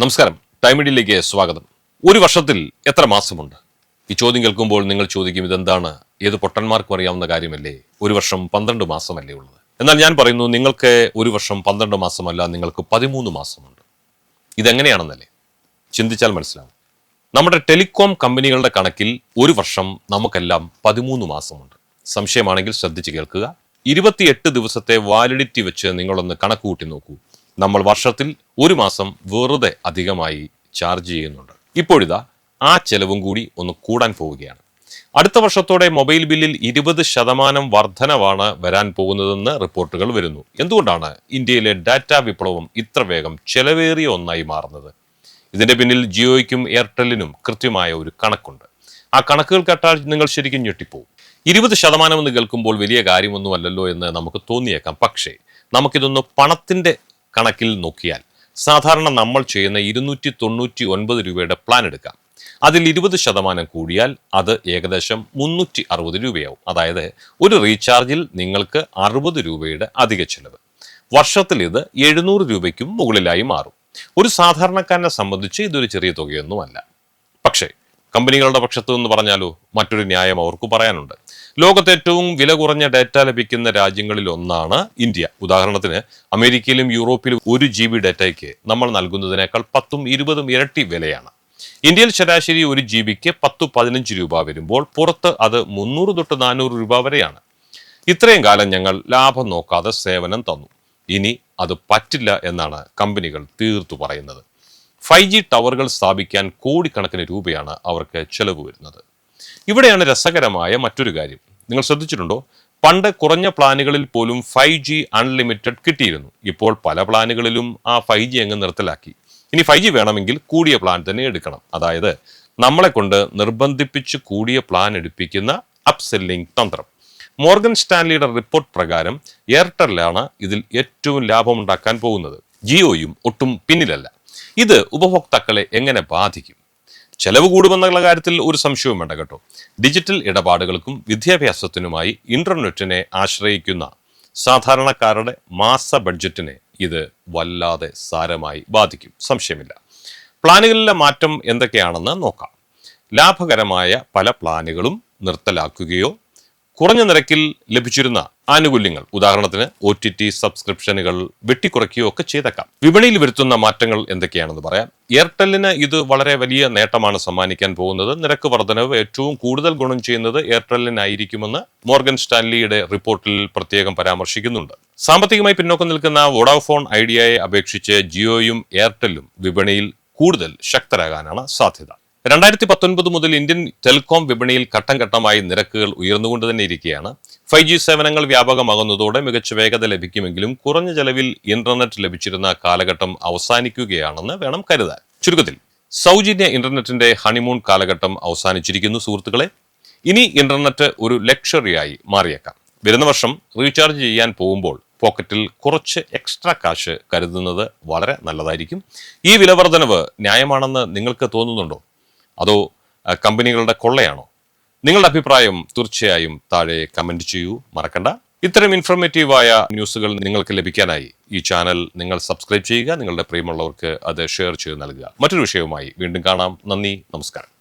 നമസ്കാരം. ടൈം ഇഡിയിലേക്ക് സ്വാഗതം. ഒരു വർഷത്തിൽ എത്ര മാസമുണ്ട്? ഈ ചോദ്യം കേൾക്കുമ്പോൾ നിങ്ങൾ ചോദിക്കും ഇതെന്താണ്? ഏത് പൊട്ടന്മാർക്കും അറിയാവുന്ന കാര്യമല്ലേ? ഒരു വർഷം പന്ത്രണ്ട് മാസമല്ലേ ഉള്ളത്? എന്നാൽ ഞാൻ പറയുന്നു നിങ്ങൾക്ക് ഒരു വർഷം പന്ത്രണ്ട് മാസമല്ല നിങ്ങൾക്ക് പതിമൂന്ന് മാസമുണ്ട്. ഇതെങ്ങനെയാണെന്നല്ലേ? ചിന്തിച്ചാൽ മനസ്സിലാവും. നമ്മുടെ ടെലികോം കമ്പനികളുടെ കണക്കിൽ ഒരു വർഷം നമുക്കെല്ലാം പതിമൂന്ന് മാസമുണ്ട്. സംശയമാണെങ്കിൽ ശ്രദ്ധിച്ച് കേൾക്കുക. ഇരുപത്തിയെട്ട് ദിവസത്തെ വാലിഡിറ്റി വെച്ച് നിങ്ങളൊന്ന് കണക്ക് കൂട്ടി നോക്കൂ. നമ്മൾ വർഷത്തിൽ ഒരു മാസം വെറുതെ അധികമായി ചാർജ് ചെയ്യുന്നുണ്ട്. ഇപ്പോഴിതാ ആ ചെലവും കൂടി ഒന്ന് കൂടാൻ പോവുകയാണ്. അടുത്ത വർഷത്തോടെ മൊബൈൽ ബില്ലിൽ ഇരുപത് ശതമാനം വർധനവാണ് വരാൻ പോകുന്നതെന്ന് റിപ്പോർട്ടുകൾ വരുന്നു. എന്തുകൊണ്ടാണ് ഇന്ത്യയിലെ ഡാറ്റ വിപ്ലവം ഇത്ര വേഗം ചെലവേറിയ ഒന്നായി മാറുന്നത്? ഇതിന്റെ പിന്നിൽ ജിയോയ്ക്കും എയർടെല്ലിനും കൃത്യമായ ഒരു കണക്കുണ്ട്. ആ കണക്കുകൾ കേട്ടാൽ നിങ്ങൾ ശരിക്കും ഞെട്ടിപ്പോവും. ഇരുപത് ശതമാനം എന്ന് കേൾക്കുമ്പോൾ വലിയ കാര്യമൊന്നുമല്ലല്ലോ എന്ന് നമുക്ക് തോന്നിയേക്കാം. പക്ഷേ നമുക്കിതൊന്ന് പണത്തിന്റെ കണക്കിൽ നോക്കിയാൽ സാധാരണ നമ്മൾ ചെയ്യുന്ന ഇരുന്നൂറ്റി തൊണ്ണൂറ്റി ഒൻപത് രൂപയുടെ പ്ലാൻ എടുക്കാം. അതിൽ ഇരുപത് ശതമാനം കൂടിയാൽ അത് ഏകദേശം മുന്നൂറ്റി അറുപത് രൂപയാവും. അതായത് ഒരു റീചാർജിൽ നിങ്ങൾക്ക് അറുപത് രൂപയുടെ അധിക ചെലവ്. വർഷത്തിൽ ഇത് എഴുന്നൂറ് രൂപയ്ക്കും മുകളിലായി മാറും. ഒരു സാധാരണക്കാരനെ സംബന്ധിച്ച് ഇതൊരു ചെറിയ തുകയൊന്നുമല്ല. പക്ഷേ കമ്പനികളുടെ പക്ഷത്ത് നിന്ന് പറഞ്ഞാലോ മറ്റൊരു ന്യായം അവർക്ക് പറയാനുണ്ട്. ലോകത്തെ ഏറ്റവും വില കുറഞ്ഞ ഡാറ്റ ലഭിക്കുന്ന രാജ്യങ്ങളിൽ ഒന്നാണ് ഇന്ത്യ. ഉദാഹരണത്തിന് അമേരിക്കയിലും യൂറോപ്പിലും ഒരു ജി ബി ഡാറ്റയ്ക്ക് നമ്മൾ നൽകുന്നതിനേക്കാൾ പത്തും ഇരുപതും ഇരട്ടി വിലയാണ്. ഇന്ത്യയിൽ ശരാശരി ഒരു ജി ബിക്ക് പത്ത് പതിനഞ്ച് രൂപ വരുമ്പോൾ പുറത്ത് അത് മുന്നൂറ് തൊട്ട് നാനൂറ് രൂപ വരെയാണ്. ഇത്രയും കാലം ഞങ്ങൾ ലാഭം നോക്കാതെ സേവനം തന്നു. ഇനി അത് പറ്റില്ല എന്നാണ് കമ്പനികൾ തീർത്തു പറയുന്നത്. ഫൈവ് ജി ടവറുകൾ സ്ഥാപിക്കാൻ കോടിക്കണക്കിന് രൂപയാണ് അവർക്ക് ചെലവ് വരുന്നത്. ഇവിടെയാണ് രസകരമായ മറ്റൊരു കാര്യം. നിങ്ങൾ ശ്രദ്ധിച്ചിട്ടുണ്ടോ? പണ്ട് കുറഞ്ഞ പ്ലാനുകളിൽ പോലും ഫൈവ് ജി അൺലിമിറ്റഡ് കിട്ടിയിരുന്നു. ഇപ്പോൾ പല പ്ലാനുകളിലും ആ ഫൈവ് ജി അങ്ങ് നിർത്തലാക്കി. ഇനി ഫൈവ് ജി വേണമെങ്കിൽ കൂടിയ പ്ലാൻ തന്നെ എടുക്കണം. അതായത് നമ്മളെ കൊണ്ട് നിർബന്ധിപ്പിച്ച് കൂടിയ പ്ലാൻ എടുപ്പിക്കുന്ന അപ്സെല്ലിംഗ് തന്ത്രം. മോർഗൻ സ്റ്റാൻലിയുടെ റിപ്പോർട്ട് പ്രകാരം എയർടെല്ലാണ് ഇതിൽ ഏറ്റവും ലാഭമുണ്ടാക്കാൻ പോകുന്നത്. ജിയോയും ഒട്ടും പിന്നിലല്ല. ഇത് ഉപഭോക്താക്കളെ എങ്ങനെ ബാധിക്കും? ചെലവ് കൂടുമെന്നുള്ള കാര്യത്തിൽ ഒരു സംശയവും വേണ്ട കേട്ടോ. ഡിജിറ്റൽ ഇടപാടുകൾക്കും വിദ്യാഭ്യാസത്തിനുമായി ഇന്റർനെറ്റിനെ ആശ്രയിക്കുന്ന സാധാരണക്കാരുടെ മാസ ബഡ്ജറ്റിനെ ഇത് വല്ലാതെ സാരമായി ബാധിക്കും. സംശയമില്ല. പ്ലാനുകളിലെ മാറ്റം എന്തൊക്കെയാണെന്ന് നോക്കാം. ലാഭകരമായ പല പ്ലാനുകളും നിർത്തലാക്കുകയോ കുറഞ്ഞ നിരക്കിൽ ലഭിച്ചിരുന്ന ആനുകൂല്യങ്ങൾ. ഉദാഹരണത്തിന് ഒ ടി ടി സബ്സ്ക്രിപ്ഷനുകൾ വെട്ടിക്കുറയ്ക്കുകയോ ഒക്കെ ചെയ്തേക്കാം. വിപണിയിൽ വരുത്തുന്ന മാറ്റങ്ങൾ എന്തൊക്കെയാണെന്ന് പറയാം. എയർടെല്ലിന് ഇത് വളരെ വലിയ നേട്ടമാണ് സമ്മാനിക്കാൻ പോകുന്നത്. നിരക്ക് വർധനവ് ഏറ്റവും കൂടുതൽ ഗുണം ചെയ്യുന്നത് എയർടെല്ലിനായിരിക്കുമെന്ന് മോർഗൻ സ്റ്റാൻലിയുടെ റിപ്പോർട്ടിൽ പ്രത്യേകം പരാമർശിക്കുന്നുണ്ട്. സാമ്പത്തികമായി പിന്നോക്കം നിൽക്കുന്ന വോഡാഫോൺ ഐഡിയയെ അപേക്ഷിച്ച് ജിയോയും എയർടെല്ലും വിപണിയിൽ കൂടുതൽ ശക്തരാകാനാണ് സാധ്യത. രണ്ടായിരത്തി പത്തൊൻപത് മുതൽ ഇന്ത്യൻ ടെലികോം വിപണിയിൽ ഘട്ടം ഘട്ടമായി നിരക്കുകൾ ഉയർന്നുകൊണ്ട് തന്നെ ഇരിക്കുകയാണ്. ഫൈവ് ജി സേവനങ്ങൾ വ്യാപകമാകുന്നതോടെ മികച്ച വേഗത ലഭിക്കുമെങ്കിലും കുറഞ്ഞ ചെലവിൽ ഇന്റർനെറ്റ് ലഭിച്ചിരുന്ന കാലഘട്ടം അവസാനിക്കുകയാണെന്ന് വേണം കരുതാൻ. ചുരുക്കത്തിൽ സൗജന്യ ഇന്റർനെറ്റിന്റെ ഹണിമൂൺ കാലഘട്ടം അവസാനിച്ചിരിക്കുന്നു സുഹൃത്തുക്കളെ. ഇനി ഇന്റർനെറ്റ് ഒരു ലക്ഷറിയായി മാറിയേക്കാം. വരുന്ന വർഷം റീചാർജ് ചെയ്യാൻ പോകുമ്പോൾ പോക്കറ്റിൽ കുറച്ച് എക്സ്ട്രാ കാശ് കരുതുന്നത് വളരെ നല്ലതായിരിക്കും. ഈ വിലവർധനവ് ന്യായമാണെന്ന് നിങ്ങൾക്ക് തോന്നുന്നുണ്ടോ? അതോ കമ്പനികളുടെ കൊള്ളയാണോ? നിങ്ങളുടെ അഭിപ്രായം തീർച്ചയായും താഴെ കമന്റ് ചെയ്യൂ. മറക്കണ്ട. ഇത്തരം ഇൻഫർമേറ്റീവായ ന്യൂസുകൾ നിങ്ങൾക്ക് ലഭിക്കാനായി ഈ ചാനൽ നിങ്ങൾ സബ്സ്ക്രൈബ് ചെയ്യുക. നിങ്ങളുടെ പ്രിയമുള്ളവർക്ക് അത് ഷെയർ ചെയ്ത് നൽകുക. മറ്റൊരു വിഷയവുമായി വീണ്ടും കാണാം. നന്ദി നമസ്കാരം.